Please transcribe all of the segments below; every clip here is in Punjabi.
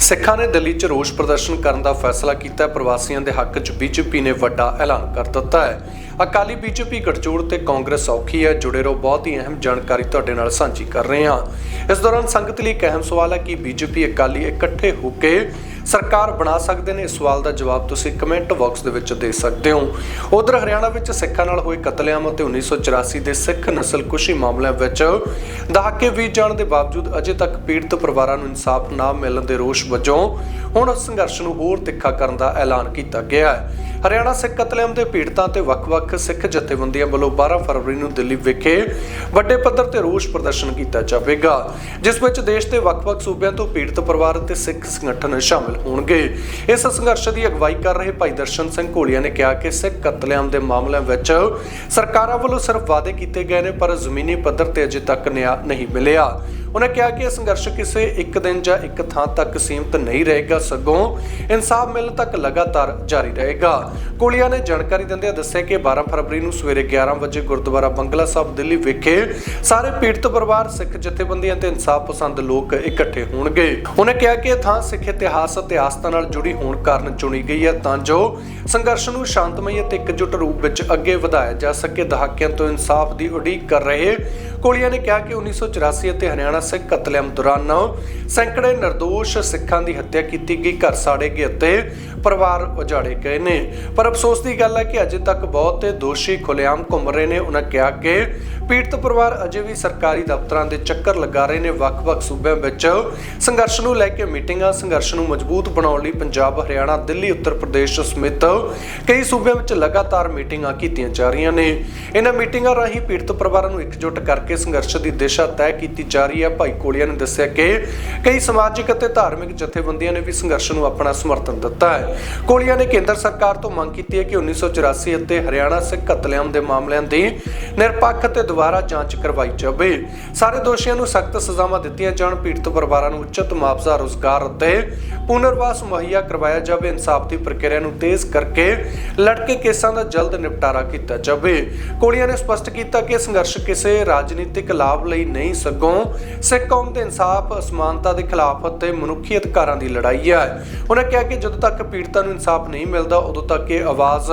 ਸਿੱਖਾਂ ਨੇ ਦਿੱਲੀ 'ਚ ਰੋਸ ਪ੍ਰਦਰਸ਼ਨ ਕਰਨ ਦਾ ਫੈਸਲਾ ਕੀਤਾ ਹੈ। ਪ੍ਰਵਾਸੀਆਂ ਦੇ ਹੱਕ 'ਚ ਬੀਜੇਪੀ ਨੇ ਵੱਡਾ ਐਲਾਨ ਕਰ ਦਿੱਤਾ ਹੈ। ਅਕਾਲੀ ਬੀਜੇਪੀ ਗਠਜੋੜ ਤੇ ਕਾਂਗਰਸ ਔਖੀ ਹੈ। ਜੁੜੇ ਰਹੋ। ਬਹੁਤ ਹੀ ਅਹਿਮ ਜਾਣਕਾਰੀ ਤੁਹਾਡੇ ਨਾਲ ਸਾਂਝੀ ਕਰ ਰਹੇ ਹਾਂ। ਇਸ ਦੌਰਾਨ ਸੰਗਤ ਲਈ ਇੱਕ ਅਹਿਮ ਸਵਾਲ ਹੈ ਕਿ ਬੀਜੇਪੀ ਅਕਾਲੀ ਇਕੱਠੇ ਹੋ ਕੇ ਸਰਕਾਰ ਬਣਾ ਸਕਦੇ ਨੇ? ਇਸ ਸਵਾਲ ਦਾ ਜਵਾਬ ਤੁਸੀਂ ਕਮੈਂਟ ਬਾਕਸ ਦੇ ਵਿੱਚ ਦੇ ਸਕਦੇ ਹੋ। ਉਧਰ ਹਰਿਆਣਾ ਵਿੱਚ ਸਿੱਖਾਂ ਨਾਲ ਹੋਏ ਕਤਲੇਆਮ ਅਤੇ 1984 ਦੇ ਸਿੱਖ ਨਸਲਕੁਸ਼ੀ ਮਾਮਲਿਆਂ ਵਿੱਚ ਦਹਾਕੇ ਬੀਤ ਜਾਣ ਦੇ ਬਾਵਜੂਦ ਅਜੇ ਤੱਕ ਪੀੜਤ ਪਰਿਵਾਰਾਂ ਨੂੰ ਇਨਸਾਫ ਨਾ ਮਿਲਣ ਦੇ ਰੋਸ ਵਜੋਂ ਹੁਣ ਸੰਘਰਸ਼ ਨੂੰ ਹੋਰ ਤਿੱਖਾ ਕਰਨ ਦਾ ਐਲਾਨ ਕੀਤਾ ਗਿਆ ਹੈ। ਹਰਿਆਣਾ ਸਿੱਖ ਕਤਲੇਆਮ ਦੇ ਪੀੜਤਾਂ ਤੇ ਵੱਖ-ਵੱਖ ਸਿੱਖ ਜਥੇਬੰਦੀਆਂ ਵੱਲੋਂ 12 ਫਰਵਰੀ ਨੂੰ ਦਿੱਲੀ ਵਿਖੇ ਵੱਡੇ ਪੱਧਰ ਤੇ ਰੋਸ ਪ੍ਰਦਰਸ਼ਨ ਕੀਤਾ ਜਾਵੇਗਾ, ਜਿਸ ਵਿੱਚ ਦੇਸ਼ ਦੇ ਵੱਖ-ਵੱਖ ਸੂਬਿਆਂ ਤੋਂ ਪੀੜਤ ਪਰਿਵਾਰ ਅਤੇ ਸਿੱਖ ਸੰਗਠਨ ਸ਼ਾਮਲ ਹੋਣਗੇ। ਇਸ ਸੰਘਰਸ਼ ਦੀ ਅਗਵਾਈ ਕਰ ਰਹੇ ਭਾਈ ਦਰਸ਼ਨ ਸਿੰਘ ਘੋਲੀਆ ਨੇ ਕਿਹਾ ਕਿ ਸਿੱਖ ਕਤਲੇਆਮ ਦੇ ਮਾਮਲਿਆਂ ਵਿੱਚ ਸਰਕਾਰਾਂ ਵੱਲੋਂ ਸਿਰਫ ਵਾਅਦੇ ਕੀਤੇ ਗਏ ਨੇ, ਪਰ ਜ਼ਮੀਨੀ ਪੱਧਰ ਤੇ ਅਜੇ ਤੱਕ ਨਿਆਂ ਨਹੀਂ ਮਿਲਿਆ। ਉਹਨਾਂ ਕਿਹਾ ਕਿ ਇਹ ਸੰਘਰਸ਼ ਕਿਸੇ ਇੱਕ ਦਿਨ ਜਾਂ ਇੱਕ ਥਾਂ ਤੱਕ ਸੀਮਤ ਨਹੀਂ ਰਹੇਗਾ। ਸਗੋਂ ਇਨਸਾਫ ਮਿਲਣ ਤੱਕ ਲਗਾਤਾਰ ਜਾਰੀ ਰਹੇਗਾ। ਕੋਲੀਆ ਨੇ ਜਾਣਕਾਰੀ ਦਿੰਦਿਆਂ ਦੱਸਿਆ ਕਿ 12 ਫਰਵਰੀ ਨੂੰ ਸਵੇਰੇ 11 ਵਜੇ ਗੁਰਦੁਆਰਾ ਬੰਗਲਾ ਸਾਹਿਬ ਦਿੱਲੀ ਵਿਖੇ ਸਾਰੇ ਪੀੜਤ ਪਰਿਵਾਰ, ਸਿੱਖ ਜਥੇਬੰਦੀਆਂ ਤੇ ਇਨਸਾਫ ਪਸੰਦ ਲੋਕ ਇਕੱਠੇ ਹੋਣਗੇ। ਉਹਨੇ ਕਿਹਾ ਕਿ ਇਹ ਥਾਂ ਸਿੱਖ ਇਤਿਹਾਸ ਅਤੇ ਆਸਥਾ ਨਾਲ ਜੁੜੀ ਹੋਣ ਕਾਰਨ ਚੁਣੀ ਗਈ ਹੈ। ਤਾਂ ਜੋ ਸੰਘਰਸ਼ ਨੂੰ ਸ਼ਾਂਤਮਈ ਅਤੇ ਇਕਜੁੱਟ ਰੂਪ ਵਿੱਚ ਅੱਗੇ ਵਧਾਇਆ ਜਾ ਸਕੇ। ਦਹਾਕਿਆਂ ਤੋਂ ਇਨਸਾਫ ਦੀ ਉਡੀਕ ਕਰ ਰਹੇ ਕੋਲੀਆ ਨੇ ਕਿਹਾ ਕਿ 1984 ਅਤੇ ਹਰਿਆਣਾ ਸਿੱਖ ਕਤਲੇਆਮ ਦੌਰਾਨ ਸੈਂਕੜੇ ਨਿਰਦੋਸ਼ ਸਿੱਖਾਂ ਦੀ ਹੱਤਿਆ ਕੀਤੀ ਗਈ, ਘਰ ਸਾੜੇ ਗਏ ਅਤੇ ਪਰਿਵਾਰ ਉਜਾੜੇ ਗਏ ਨੇ। ਪਰ ਅਫਸੋਸ ਦੀ ਗੱਲ ਹੈ ਕਿ ਅਜੇ ਤੱਕ ਬਹੁਤ ਦੋਸ਼ੀ ਖੁੱਲੇਆਮ ਘੁੰਮ ਰਹੇ ਨੇ। ਉਹਨਾਂ ਕਿਹਾ ਕਿ ਪੀੜਤ ਪਰਿਵਾਰ ਅਜੇ ਵੀ ਸਰਕਾਰੀ ਦਫ਼ਤਰਾਂ ਦੇ ਚੱਕਰ ਲਗਾ ਰਹੇ ਨੇ। ਵੱਖ-ਵੱਖ ਸੂਬਿਆਂ ਵਿੱਚ ਸੰਘਰਸ਼ ਨੂੰ ਲੈ ਕੇ ਮੀਟਿੰਗਾਂ, ਸੰਘਰਸ਼ ਨੂੰ ਮਜ਼ਬੂਤ ਬਣਾਉਣ ਲਈ ਪੰਜਾਬ, ਹਰਿਆਣਾ, ਦਿੱਲੀ, ਉੱਤਰ ਪ੍ਰਦੇਸ਼ ਸਮੇਤ ਕਈ ਸੂਬਿਆਂ ਵਿੱਚ ਲਗਾਤਾਰ ਮੀਟਿੰਗਾਂ ਕੀਤੀਆਂ ਜਾ ਰਹੀਆਂ ਨੇ। ਇਹਨਾਂ ਮੀਟਿੰਗਾਂ ਰਾਹੀਂ ਪੀੜਤ ਪਰਿਵਾਰਾਂ ਨੂੰ ਇਕਜੁੱਟ ਕਰਕੇ ਸੰਘਰਸ਼ ਦੀ ਦਿਸ਼ਾ ਤੈਅ ਕੀਤੀ ਜਾ ਰਹੀ ਹੈ। ਭਾਈ ਕੋਲੀਆ ਨੇ ਦੱਸਿਆ ਕਿ ਕਈ ਸਮਾਜਿਕ ਅਤੇ ਧਾਰਮਿਕ ਜਥੇਬੰਦੀਆਂ ਨੇ ਵੀ ਸੰਘਰਸ਼ ਨੂੰ ਆਪਣਾ ਸਮਰਥਨ ਦਿੱਤਾ ਹੈ। ਕੋਲੀਆ ਨੇ ਕੇਂਦਰ ਸਰਕਾਰ ਤੋਂ ਮੰਗ ਕੀਤੀ ਹੈ ਕਿ 1984 ਅਤੇ ਹਰਿਆਣਾ ਸਿੱਖ ਕਤਲੇਆਮ ਦੇ ਮਾਮਲਿਆਂ ਦੀ ਨਿਰਪੱਖ ਅਤੇ ਦੁਬਾਰਾ ਜਾਂਚ ਕਰਵਾਈ ਜਾਵੇ। ਸਾਰੇ ਦੋਸ਼ੀਆਂ ਨੂੰ ਸਖਤ ਸਜ਼ਾਵਾਂ ਦਿੱਤੀਆਂ ਜਾਣ, ਪੀੜਤ ਪਰਿਵਾਰਾਂ ਨੂੰ ਉਚਿਤ ਮੁਆਵਜ਼ਾ, ਰੋਜ਼ਗਾਰ ਅਤੇ ਪੁਨਰਵਾਸ ਮੁਹੱਈਆ ਕਰਵਾਇਆ ਜਾਵੇ। ਇਨਸਾਫ ਦੀ ਪ੍ਰਕਿਰਿਆ ਨੂੰ ਤੇਜ਼ ਕਰਕੇ ਲੜਕੇ ਕੇਸਾਂ ਦਾ ਜਲਦ ਨਿਪਟਾਰਾ ਕੀਤਾ ਜਾਵੇ। ਕੋਲੀਆ ਨੇ ਸਪਸ਼ਟ ਕੀਤਾ ਕਿ ਸੰਘਰਸ਼ ਕਿਸੇ ਰਾਜਨੀਤਿਕ ਲਾਭ ਲਈ ਨਹੀਂ ਸਗੋਂ ਸਿੱਖ ਕੌਮ ਦੇ ਇਨਸਾਫ, ਅਸਮਾਨਤਾ ਦੇ ਖਿਲਾਫ ਅਤੇ ਮਨੁੱਖੀ ਅਧਿਕਾਰਾਂ ਦੀ ਲੜਾਈ ਹੈ। ਉਹਨਾਂ ਕਿਹਾ ਕਿ ਜਦੋਂ ਤੱਕ ਪੀੜਤਾਂ ਨੂੰ ਇਨਸਾਫ ਨਹੀਂ ਮਿਲਦਾ, ਉਦੋਂ ਤੱਕ ਇਹ ਆਵਾਜ਼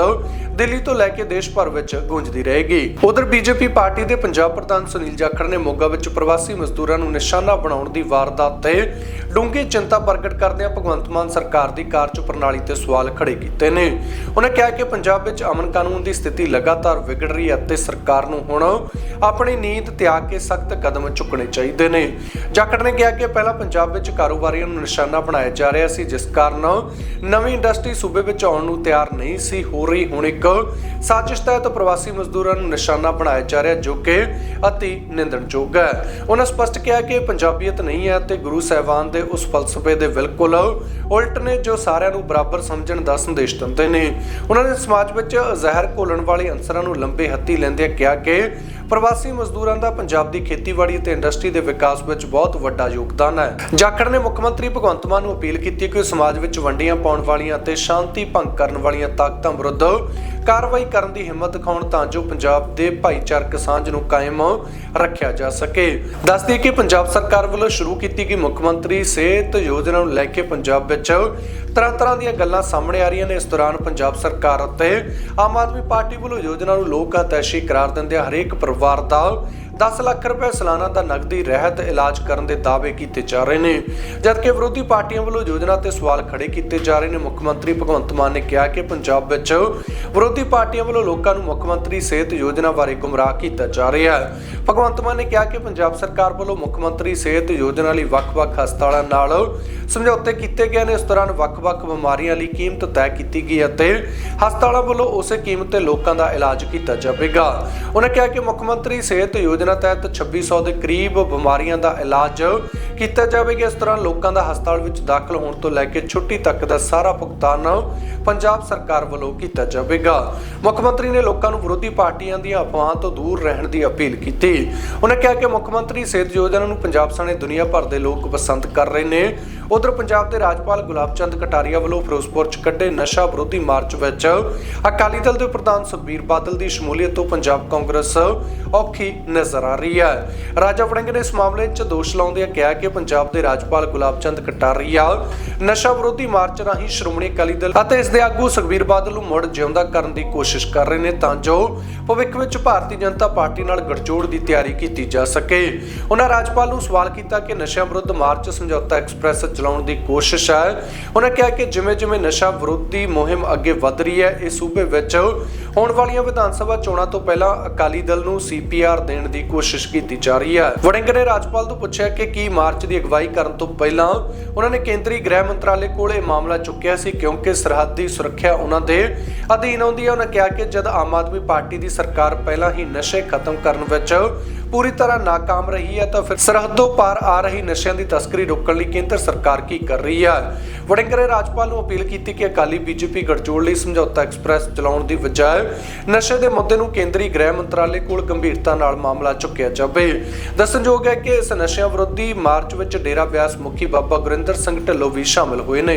ਦਿੱਲੀ ਤੋਂ ਲੈ ਕੇ ਦੇਸ਼ ਭਰ ਵਿੱਚ ਗੂੰਜਦੀ ਰਹੇਗੀ। ਉਧਰ ਬੀਜੇਪੀ ਪਾਰਟੀ ਦੇ ਪੰਜਾਬ ਪ੍ਰਧਾਨ ਸੁਨੀਲ ਜਾਖੜ ਨੇ ਮੋਗਾ ਵਿੱਚ ਪ੍ਰਵਾਸੀ ਮਜ਼ਦੂਰਾਂ ਨੂੰ ਨਿਸ਼ਾਨਾ ਬਣਾਉਣ ਦੀ ਵਾਰਦਾਤ ਤੇ ਡੂੰਘੀ ਚਿੰਤਾ ਪ੍ਰਗਟ ਕਰਦਿਆਂ ਭਗਵੰਤ ਮਾਨ ਸਰਕਾਰ ਦੀ ਕਾਰਜ ਪ੍ਰਣਾਲੀ ਤੇ ਸਵਾਲ ਖੜੇ ਕੀਤੇ ਨੇ। ਉਹਨਾਂ ਕਿਹਾ ਕਿ ਪੰਜਾਬ ਵਿੱਚ ਅਮਨ ਕਾਨੂੰਨ ਦੀ ਸਥਿਤੀ ਲਗਾਤਾਰ ਵਿਗੜ ਰਹੀ ਹੈ ਅਤੇ ਸਰਕਾਰ ਨੂੰ ਹੁਣ ਆਪਣੀ ਨੀਂਦ ਤਿਆਗ ਕੇ ਸਖਤ ਕਦਮ ਚੁੱਕਣੇ ਚਾਹੀਦੇ ਨੇ। ਜਾਖੜ ਨੇ ਕਿਹਾ ਕਿ ਪਹਿਲਾਂ ਪੰਜਾਬ ਵਿੱਚ ਕਾਰੋਬਾਰੀਆਂ ਨੂੰ ਨਿਸ਼ਾਨਾ ਬਣਾਇਆ ਜਾ ਰਿਹਾ ਸੀ, ਜਿਸ ਕਾਰਨ ਨਵੀਂ ਇੰਡਸਟਰੀ ਸੂਬੇ ਵਿੱਚ ਆਉਣ ਨੂੰ ਤਿਆਰ ਨਹੀਂ ਸੀ ਹੋ ਰਹੀ। ਹੁਣ ਇੱਕ ਸਾਜ਼ਿਸ਼ ਤਹਿਤ ਪ੍ਰਵਾਸੀ ਮਜ਼ਦੂਰਾਂ ਨੂੰ ਨਿਸ਼ਾਨਾ ਬਣਾਇਆ ਜਾ ਰਿਹਾ, ਜੋ ਕਿ ਅਤੀ ਨਿੰਦਣਯੋਗ ਹੈ। ਉਹਨਾਂ ਸਪਸ਼ਟ ਕਿਹਾ ਕਿ ਪੰਜਾਬੀਅਤ ਨਹੀਂ ਹੈ ਤੇ ਗੁਰੂ ਸਾਹਿਬਾਨ ਦੇ ਉਸ ਫਲਸਫੇ ਦੇ ਬਿਲਕੁਲ ਉਲਟ ਨੇ, ਜੋ ਸਾਰਿਆਂ ਨੂੰ ਬਰਾਬਰ ਸਮਝਣ ਦਾ ਸੰਦੇਸ਼ ਦਿੰਦੇ ਨੇ। ਉਹਨਾਂ ਨੇ ਸਮਾਜ ਵਿੱਚ ਜ਼ਹਿਰ ਘੋਲਣ ਵਾਲੇ ਅੰਸਰਾਂ ਨੂੰ ਲੰਬੇ ਹੱਥੀ ਲੈਂਦੇ ਕਿਹਾ ਕਿ ਪ੍ਰਵਾਸੀ ਮਜ਼ਦੂਰਾਂ ਦਾ ਪੰਜਾਬ ਦੀ ਖੇਤੀਬਾੜੀ ਅਤੇ ਇੰਡਸਟਰੀ ਦੇ ਵਿਕਾਸ ਵਿੱਚ ਬਹੁਤ ਵੱਡਾ ਯੋਗਦਾਨ ਹੈ। ਜਾਖੜ ਨੇ ਮੁੱਖ ਮੰਤਰੀ ਭਗਵੰਤ ਮਾਨ ਨੂੰ ਅਪੀਲ ਕੀਤੀ ਕਿ ਉਹ ਸਮਾਜ ਵਿੱਚ ਵੰਡੀਆਂ ਪਾਉਣ ਵਾਲੀਆਂ ਅਤੇ ਸ਼ਾਂਤੀ ਭੰਗ ਕਰਨ ਵਾਲੀਆਂ ਤਾਕਤਾਂ ਵਿਰੁੱਧ ਕਾਰਵਾਈ ਕਰਨ ਦੀ ਹਿੰਮਤ ਦਿਖਾਉਣ ਤਾਂ ਜੋ ਪੰਜਾਬ ਦੇ ਭਾਈਚਾਰਕ ਸਾਂਝ ਨੂੰ ਕਾਇਮ ਰੱਖਿਆ ਜਾ ਸਕੇ। ਦੱਸਦੀ ਕਿ ਪੰਜਾਬ ਸਰਕਾਰ ਵੱਲੋਂ ਸ਼ੁਰੂ ਕੀਤੀ ਗਈ ਮੁੱਖ ਮੰਤਰੀ ਸਿਹਤ ਯੋਜਨਾ ਨੂੰ ਲੈ ਕੇ ਪੰਜਾਬ ਵਿੱਚ ਤਰ੍ਹਾਂ ਤਰ੍ਹਾਂ ਦੀਆਂ ਗੱਲਾਂ ਸਾਹਮਣੇ ਆ ਰਹੀਆਂ ਨੇ। ਇਸ ਦੌਰਾਨ ਪੰਜਾਬ ਸਰਕਾਰ ਅਤੇ ਆਮ ਆਦਮੀ ਪਾਰਟੀ ਵੱਲੋਂ ਯੋਜਨਾ ਨੂੰ ਲੋਕ ਹਤੈਸ਼ੀ ਕਰਾਰ ਦਿੰਦਿਆਂ ਹਰੇਕ ਪਰਿਵਾਰ ਦਾ 10 ਲੱਖ ਰੁਪਏ ਸਾਲਾਨਾ ਦਾ ਨਕਦੀ ਰਹਿਤ ਇਲਾਜ ਕਰਨ ਦੇ ਦਾਅਵੇ ਕੀਤੇ ਜਾ ਰਹੇ ਨੇ। ਜਦਕਿ ਵਿਰੋਧੀ ਪਾਰਟੀਆਂ ਵੱਲੋਂ ਯੋਜਨਾ ਤੇ ਸਵਾਲ ਖੜੇ ਕੀਤੇ ਜਾ ਰਹੇ ਨੇ, ਮੁੱਖ ਮੰਤਰੀ ਭਗਵੰਤ ਮਾਨ ਨੇ ਕਿਹਾ ਕਿ ਪੰਜਾਬ ਵਿੱਚ ਵਿਰੋਧੀ ਪਾਰਟੀਆਂ ਵੱਲੋਂ ਲੋਕਾਂ ਨੂੰ ਮੁੱਖ ਮੰਤਰੀ ਸਿਹਤ ਯੋਜਨਾ ਬਾਰੇ ਗੁੰਮਰਾਹ ਕੀਤਾ ਜਾ ਰਿਹਾ ਹੈ। ਭਗਵੰਤ ਮਾਨ ਨੇ ਕਿਹਾ ਕਿ ਪੰਜਾਬ ਸਰਕਾਰ ਵੱਲੋਂ ਮੁੱਖ ਮੰਤਰੀ ਸਿਹਤ ਯੋਜਨਾ ਲਈ ਵੱਖ-ਵੱਖ ਹਸਪਤਾਲਾਂ ਨਾਲ ਸਮਝੌਤੇ ਕੀਤੇ ਗਏ ਨੇ। ਇਸ ਦੌਰਾਨ ਵੱਖ-ਵੱਖ ਬਿਮਾਰੀਆਂ ਲਈ ਕੀਮਤ ਤੈਅ ਕੀਤੀ ਗਈ ਅਤੇ ਹਸਪਤਾਲਾਂ ਵੱਲੋਂ ਉਸੇ ਕੀਮਤ ਤੇ ਲੋਕਾਂ ਦਾ ਇਲਾਜ ਕੀਤਾ ਜਾਵੇਗਾ। ਉਹਨਾਂ ਕਿਹਾ ਕਿ ਮੁੱਖ ਮੰਤਰੀ ਸਿਹਤ ਯੋਜਨਾ ਤਹਿਤ 2600 ਦੇ ਕਰੀਬ ਬਿਮਾਰੀਆਂ ਦਾ ਇਲਾਜ ਕੀਤਾ ਜਾਵੇਗਾ। ਇਸ ਤਰ੍ਹਾਂ ਲੋਕਾਂ ਦਾ ਹਸਪਤਾਲ ਵਿੱਚ ਦਾਖਲ ਹੋਣ ਤੋਂ ਲੈ ਕੇ ਛੁੱਟੀ ਤੱਕ ਦਾ ਸਾਰਾ ਭੁਗਤਾਨ ਪੰਜਾਬ ਸਰਕਾਰ ਵੱਲੋਂ ਕੀਤਾ ਜਾਵੇਗਾ। ਮੁੱਖ ਮੰਤਰੀ ਨੇ ਲੋਕਾਂ ਨੂੰ ਵਿਰੋਧੀ ਪਾਰਟੀਆਂ ਦੀਆਂ ਅਫਵਾਹਾਂ ਤੋਂ ਦੂਰ ਰਹਿਣ ਦੀ ਅਪੀਲ ਕੀਤੀ। ਉਹਨਾਂ ਕਿਹਾ ਕਿ ਮੁੱਖ ਮੰਤਰੀ ਸਿਹਤ ਯੋਜਨਾ ਨੂੰ ਪੰਜਾਬ ਸਣੇ ਦੁਨੀਆ ਭਰ ਦੇ ਲੋਕ ਪਸੰਦ ਕਰ ਰਹੇ ਨੇ। ਉਧਰ ਪੰਜਾਬ ਦੇ ਰਾਜਪਾਲ ਗੁਲਾਬ ਚੰਦ ਕਟਾਰੀਆ ਵੱਲੋਂ ਫਿਰੋਜ਼ਪੁਰ 'ਚ ਕੱਢੇ ਨਸ਼ਾ ਵਿਰੋਧੀ ਮਾਰਚ ਵਿੱਚ ਅਕਾਲੀ ਦਲ ਦੇ ਪ੍ਰਧਾਨ ਸੁਖਬੀਰ ਬਾਦਲ ਦੀ ਸ਼ਮੂਲੀਅਤ ਤੋਂ ਪੰਜਾਬ ਕਾਂਗਰਸ ਔਖੀ ਨਜ਼ਰ ਆ ਰਹੀ ਹੈ। ਰਾਜਾ ਵੜਿੰਗ ਨੇ ਇਸ ਮਾਮਲੇ 'ਚ ਦੋਸ਼ ਲਾਉਂਦਿਆਂ ਕਿਹਾ ਕਿ ਪੰਜਾਬ ਦੇ ਰਾਜਪਾਲ ਗੁਲਾਬ ਚੰਦ ਕਟਾਰੀਆ ਨਸ਼ਾ ਵਿਰੋਧੀ ਮਾਰਚ ਰਾਹੀਂ ਸ਼੍ਰੋਮਣੀ ਅਕਾਲੀ ਦਲ ਅਤੇ ਇਸ ਦੇ ਆਗੂ ਸੁਖਬੀਰ ਬਾਦਲ ਨੂੰ ਮੁੜ ਜਿਉਂਦਾ ਕਰਨ ਦੀ ਕੋਸ਼ਿਸ਼ ਕਰ ਰਹੇ ਨੇ ਤਾਂ ਜੋ ਭਵਿੱਖ ਵਿੱਚ ਭਾਰਤੀ ਜਨਤਾ ਪਾਰਟੀ ਨਾਲ ਗਠਜੋੜ ਦੀ ਤਿਆਰੀ ਕੀਤੀ ਜਾ ਸਕੇ। ਉਹਨਾਂ ਰਾਜਪਾਲ ਨੂੰ ਸਵਾਲ ਕੀਤਾ ਕਿ ਨਸ਼ਾ ਵਿਰੁੱਧ ਮਾਰਚ ਸਮਝੌਤਾ ਐਕਸਪ੍ਰੈਸ ਚਲਾਉਣ ਦੀ ਕੋਸ਼ਿਸ਼ ਹੈ। ਉਹਨਾਂ ਕਿਹਾ ਕਿ ਜਿਵੇਂ ਜਿਵੇਂ ਨਸ਼ਾ ਵਿਰੋਧੀ ਮੁਹਿੰਮ ਅੱਗੇ ਵਧ ਰਹੀ ਹੈ, ਇਸ ਸੂਬੇ ਵਿੱਚ ਹੋਣ ਵਾਲੀਆਂ ਵਿਧਾਨ ਸਭਾ ਚੋਣਾਂ ਤੋਂ ਪਹਿਲਾਂ ਅਕਾਲੀ ਦਲ ਨੂੰ ਸੀਪੀਆਰ ਦੇਣ ਦੀ ਕੋਸ਼ਿਸ਼ ਕੀਤੀ ਜਾ ਰਹੀ ਹੈ। ਵੜਿੰਗ ਨੇ ਰਾਜਪਾਲ ਤੋਂ ਪੁੱਛਿਆ ਕਿ ਕੀ ਮਾਰਚ ਦੀ ਅਗਵਾਈ ਕਰਨ ਤੋਂ ਪਹਿਲਾਂ ਉਹਨਾਂ ਨੇ ਕੇਂਦਰੀ ਗ੍ਰਹਿ ਮੰਤਰਾਲੇ ਕੋਲ ਇਹ ਮਾਮਲਾ ਚੁੱਕਿਆ ਸੀ ਕਿਉਂਕਿ ਸਰਹੱਦੀ ਸੁਰੱਖਿਆ ਉਹਨਾਂ ਦੇ ਅਧੀਨ ਆਉਂਦੀ ਹੈ। ਉਹਨਾਂ ਕਿਹਾ ਕਿ ਜਦ ਆਮ ਆਦਮੀ ਪਾਰਟੀ ਦੀ ਸਰਕਾਰ ਪਹਿਲਾਂ ਹੀ ਨਸ਼ੇ ਖਤਮ ਕਰਨ ਵਿੱਚ ਪੂਰੀ ਤਰ੍ਹਾਂ ਨਾਕਾਮ ਰਹੀ ਹੈ ਤਾਂ ਫਿਰ ਸਰਹੱਦੋਂ ਪਾਰ ਆ ਰਹੀ ਨਸ਼ਿਆਂ ਦੀ ਤਸਕਰੀ ਰੋਕਣ ਲਈ ਕੇਂਦਰ ਸਰਕਾਰ ਕੀ ਕਰ ਰਹੀ ਹੈ। ਵੜਿੰਗਰੇ ਰਾਜਪਾਲ ਨੂੰ ਅਪੀਲ ਕੀਤੀ ਕਿ ਅਕਾਲੀ ਬੀਜੇਪੀ ਗਠਜੋੜ ਲਈ ਸਮਝੌਤਾ ਐਕਸਪ੍ਰੈਸ ਚਲਾਉਣ ਦੀ ਬਜਾਏ ਨਸ਼ੇ ਦੇ ਮੁੱਦੇ ਨੂੰ ਕੇਂਦਰੀ ਗ੍ਰਹਿ ਮੰਤਰਾਲੇ ਕੋਲ ਗੰਭੀਰਤਾ ਨਾਲ ਮਾਮਲਾ ਚੁੱਕਿਆ ਜਾਵੇ। ਦੱਸਣਯੋਗ ਹੈ ਕਿ ਇਸ ਨਸ਼ਿਆਂ ਵਿਰੋਧੀ ਮਾਰਚ ਵਿੱਚ ਡੇਰਾ ਬਿਆਸ ਮੁਖੀ ਬਾਬਾ ਗੁਰਿੰਦਰ ਸਿੰਘ ਢਿੱਲੋਂ ਵੀ ਸ਼ਾਮਲ ਹੋਏ ਨੇ।